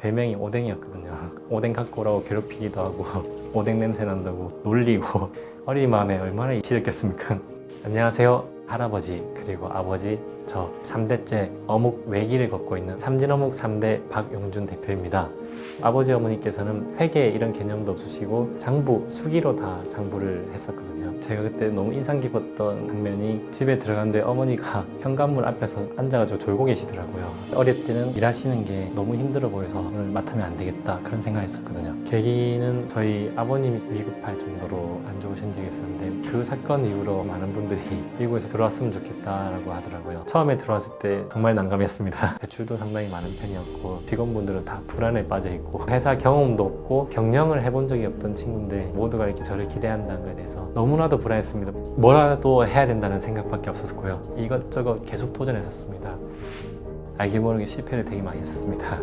별명이 오뎅이었거든요. 오뎅 갖고 오라고 괴롭히기도 하고 오뎅 냄새 난다고 놀리고 어린 마음에 얼마나 싫었겠습니까? 안녕하세요. 할아버지 그리고 아버지 저 3대째 어묵 외기를 걷고 있는 삼진어묵 3대 박용준 대표입니다. 아버지 어머니께서는 회계 이런 개념도 없으시고 장부 수기로 다 장부를 했었거든요. 제가 그때 너무 인상 깊었던 장면이 집에 들어갔는데 어머니가 현관문 앞에서 앉아가지고 졸고 계시더라고요. 어릴 때는 일하시는 게 너무 힘들어 보여서 오늘 맡으면 안 되겠다 그런 생각했었거든요. 계기는 저희 아버님이 위급할 정도로 안 좋으신 적이 있었는데 그 사건 이후로 많은 분들이 미국에서 들어왔으면 좋겠다라고 하더라고요. 처음에 들어왔을 때 정말 난감했습니다. 대출도 상당히 많은 편이었고 직원분들은 다 불안에 빠져 있고 회사 경험도 없고 경영을 해본 적이 없던 친구인데 모두가 이렇게 저를 기대한다는 것에 대해서 너무나도 불안했습니다. 뭐라도 해야 된다는 생각밖에 없었고요. 이것저것 계속 도전했었습니다. 알게 모르게 실패를 되게 많이 했었습니다.